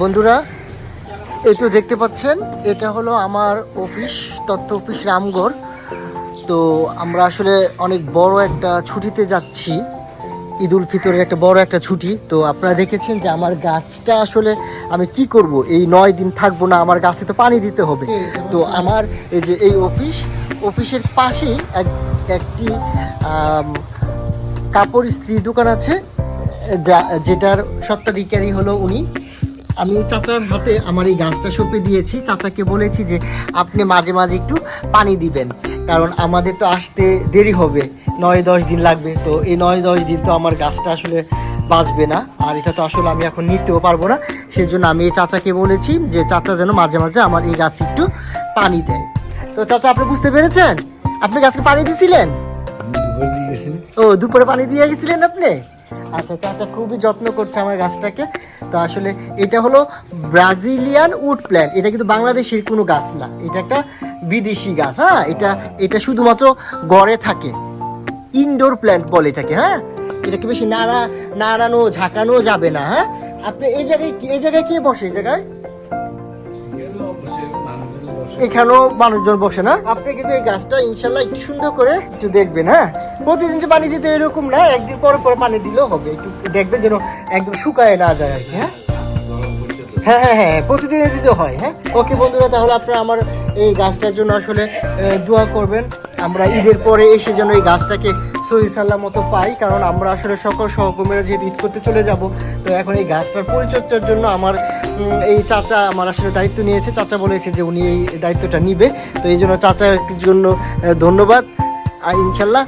বন্ধুরা এই তো দেখতে পাচ্ছেন এটা হলো আমার অফিস তথ্য অফিস রামগড়। তো আমরা আসলে অনেক বড় একটা ছুটিতে যাচ্ছি ঈদ উল ফিতরের একটা বড় একটা ছুটি। তো আপনারা দেখেছেন যে আমার গাছটা আসলে আমি কি করব? এই নয় দিন থাকব না আমার গাছে তো পানি দিতে হবে। তো আমার এই যে এই অফিস অফিসের পাশেই এক একটি কাপড় ইস্ত্রি দোকান আছে যা যেটার সত্ত্বাধিকারী হলো উনি। আমি চাচার হাতে আমার এই গাছটা সঁপে দিয়েছি। চাচাকে বলেছি যে আপনি মাঝে মাঝে একটু পানি দিবেন কারণ আমাদের তো আসতে দেরি হবে। নয় দশ দিন লাগবে তো এই নয় দশ দিন তো আমার গাছটা আসলে বাঁচবে না আর এটা তো আসলে আমি এখন নিতেও পারব না। সেই জন্য আমি এই চাচাকে বলেছি যে চাচা যেন মাঝে মাঝে আমার এই গাছে একটু পানি দেয়। তো চাচা আপনি বুঝতে পেরেছেন? আপনি গাছকে পানি দিয়েছিলেন ও দুপুরে পানি দিয়ে গেছিলেন আপনি? আচ্ছা চাচা খুবই যত্ন করছে আমার গাছটাকে। তো আসলে এটা হলো ব্রাজিলিয়ান উড প্ল্যান্ট। এটা কিন্তু বাংলাদেশের কোনো গাছ না। এটা একটা বিদেশি গাছ হ্যাঁ? এটা এটা শুধুমাত্র গড়ে থাকে। ইনডোর প্ল্যান্ট বলে এটাকে হ্যাঁ? এটাকে বেশি নাড়া, নাড়ানো, ঝাঁকানো যাবে না হ্যাঁ? আপনি এই জায়গায় এই জায়গায় কে বসে এই জায়গায়? এখানেও মানুষজন বসে না? আপনি কিন্তু এই গাছটা ইনশাল্লাহ একটু সুন্দর করে একটু দেখবেন হ্যাঁ? প্রতিদিন যে পানি দিতে এরকম না, একদিন পরে পরে পানি দিলেও হবে। একটু দেখবেন যেন একদম শুকায় না যায় আর কি হ্যাঁ? হ্যাঁ হ্যাঁ হ্যাঁ প্রতিদিন হয় হ্যাঁ? ওকে বন্ধুরা, তাহলে আপনারা আমার এই গাছটার জন্য আসলে দোয়া করবেন। আমরা ঈদের পরে এসে যেন এই গাছটাকে সহি মতো পাই, কারণ আমরা আসলে সকল সহকর্মীরা যেহেতু ঈদ করতে চলে যাব, তো এখন এই গাছটার পরিচর্যার জন্য আমার এই চাচা আমার আসলে দায়িত্ব নিয়েছে। চাচা বলেছে যে উনি এই দায়িত্বটা নিবে, তো এই জন্য চাচার জন্য ধন্যবাদ। আর ইনশাল্লাহ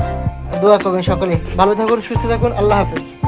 দোয়া করবেন সকলে। ভালো থাকুন সুস্থ থাকুন আল্লাহ হাফেজ।